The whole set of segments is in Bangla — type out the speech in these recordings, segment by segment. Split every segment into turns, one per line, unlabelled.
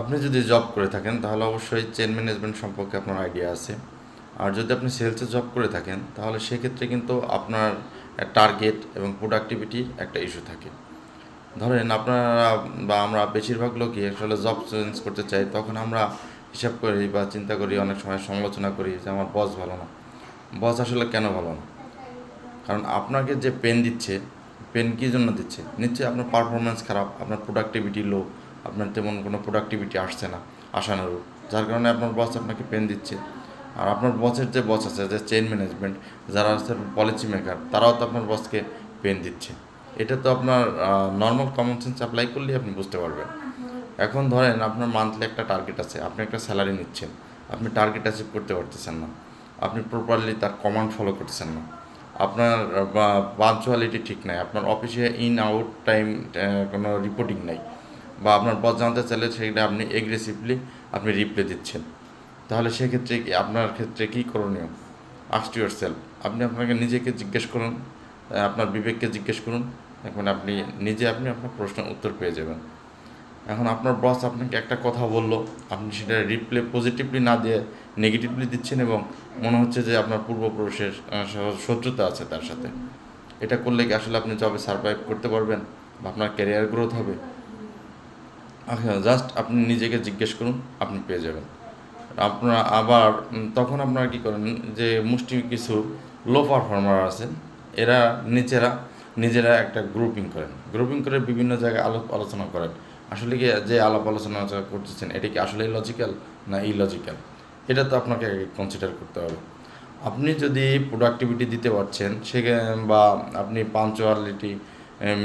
আপনি যদি জব করে থাকেন, তাহলে অবশ্যই চেন ম্যানেজমেন্ট সম্পর্কে আপনার আইডিয়া আছে। আর যদি আপনি সেলসে জব করে থাকেন, তাহলে সেক্ষেত্রে কিন্তু আপনার টার্গেট এবং প্রোডাক্টিভিটির একটা ইস্যু থাকে। ধরেন আপনারা বা আমরা বেশিরভাগ লোকই আসলে জব চেঞ্জ করতে চাই, তখন আমরা হিসাব করি বা চিন্তা করি, অনেক সময় সমালোচনা করি যে আমার বস ভালো না। বস আসলে কেন ভালো না? কারণ আপনাকে যে পেন দিচ্ছে পেন কী জন্য দিচ্ছে? নিশ্চয়ই আপনার পারফরমেন্স খারাপ, আপনার প্রোডাক্টিভিটি লো আপনার তেমন কোনো প্রোডাক্টিভিটি আসছে না আশানুরূপ। যার কারণে আপনার বস আপনাকে পেন দিচ্ছে। আর আপনার বসের যে বস আছে, যে চেইন ম্যানেজমেন্ট যারা আছে পলিসি মেকার তারাও তো আপনার বসকে পেন দিচ্ছে। এটা তো আপনার নর্মাল কমন সেন্স অ্যাপ্লাই করলেই আপনি বুঝতে পারবেন। এখন ধরেন আপনার মান্থলি একটা টার্গেট আছে, আপনি একটা স্যালারি নিচ্ছেন। আপনি টার্গেট অ্যাচিভ করতে পারতেছেন না। আপনি প্রপারলি তার কমান্ড ফলো করতেছেন না। আপনার পাঞ্চুয়ালিটি ঠিক নাই। আপনার অফিসে ইন আউট টাইম কোনো রিপোর্টিং নাই। বা আপনার বস জানতে চাইলে সেটা আপনি এগ্রেসিভলি আপনি রিপ্লাই দিচ্ছেন। তাহলে সেক্ষেত্রে আপনার ক্ষেত্রে কী করণীয়? আস্ট ইউর সেলফ আপনি আপনাকে নিজেকে জিজ্ঞেস করুন আপনার বিবেককে জিজ্ঞেস করুন এখন আপনি নিজে আপনি আপনার প্রশ্নের উত্তর পেয়ে যাবেন। এখন আপনার বস আপনাকে একটা কথা বলল, আপনি সেটা রিপ্লে পজিটিভলি না দিয়ে নেগেটিভলি দিচ্ছেন এবং মনে হচ্ছে যে আপনার পূর্বপুরুষের শত্রুতা আছে তার সাথে। এটা করলে কি আসলে আপনি জবে সার্ভাইভ করতে পারবেন? বা আপনার ক্যারিয়ার গ্রোথ হবে? আচ্ছা জাস্ট আপনি নিজেকে জিজ্ঞেস করুন, আপনি পেয়ে যাবেন। আপনারা আবার তখন আপনারা কী করেন যে মুষ্টি কিছু লো পারফর্মার আছেন, এরা নিজেরা নিজেরা একটা গ্রুপিং করেন। গ্রুপিং করে বিভিন্ন জায়গায় আলাপ আলোচনা করেন। আসলে কি যে আলাপ আলোচনা করতেছেন, এটা কি আসলেই লজিক্যাল না ইলজিক্যাল এটা তো আপনাকে কনসিডার করতে হবে। আপনি যদি প্রোডাক্টিভিটি দিতে পারছেন, সেখানে বা আপনি পাঞ্চুয়ালিটি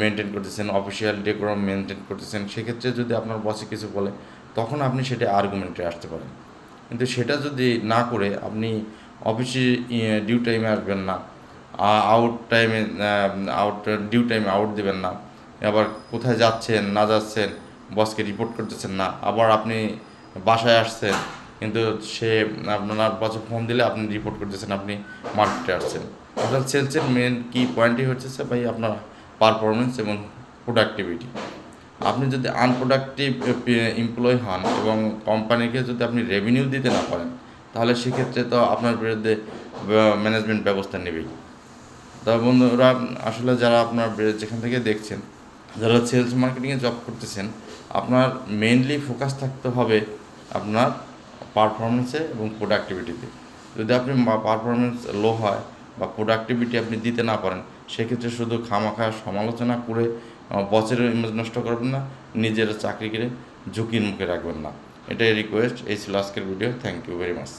মেনটেন করতেছেন অফিসিয়াল ডেকোরাম মেনটেন করতেছেন, সেক্ষেত্রে যদি আপনার বসে কিছু বলে, তখন আপনি সেটা আর্গুমেন্টে আসতে পারেন। কিন্তু সেটা যদি না করে, আপনি অফিসে ডিউ টাইমে আসবেন না আউট টাইমে আউট ডিউ টাইমে আউট দেবেন না, আবার কোথায় যাচ্ছেন, না যাচ্ছেন বসকে রিপোর্ট করতেছেন না, আবার আপনি বাসায় আসছেন, কিন্তু সে আপনার বছর ফোন দিলে আপনি রিপোর্ট করতেছেন, আপনি মার্কেটে আসছেন। অর্থাৎ সেলসের মেন কি পয়েন্টই হচ্ছে ভাই, আপনার পারফরমেন্স এবং প্রোডাক্টিভিটি আপনি যদি আনপ্রোডাক্টিভ এমপ্লয় হন এবং কোম্পানিকে যদি আপনি রেভিনিউ দিতে না পারেন, তাহলে সেক্ষেত্রে তো আপনার বিরুদ্ধে ম্যানেজমেন্ট ব্যবস্থা নেবেই। তা বন্ধুরা, আসলে যারা আপনার যেখান থেকে দেখছেন, যারা সেলস মার্কেটিংয়ে জব করতেছেন, আপনার মেনলি ফোকাস থাকতে হবে আপনার পারফরমেন্সে এবং প্রোডাক্টিভিটিতে যদি আপনি পারফরমেন্স লো হয় বা প্রোডাক্টিভিটি আপনি দিতে না পারেন, সেক্ষেত্রে শুধু খামাখা সমালোচনা করে বছরের ইমেজ নষ্ট করবেন না, নিজের চাকরিকে ঝুঁকির মুখে রাখবেন না। এটাই রিকোয়েস্ট এই ছিল আজকের video thank you very much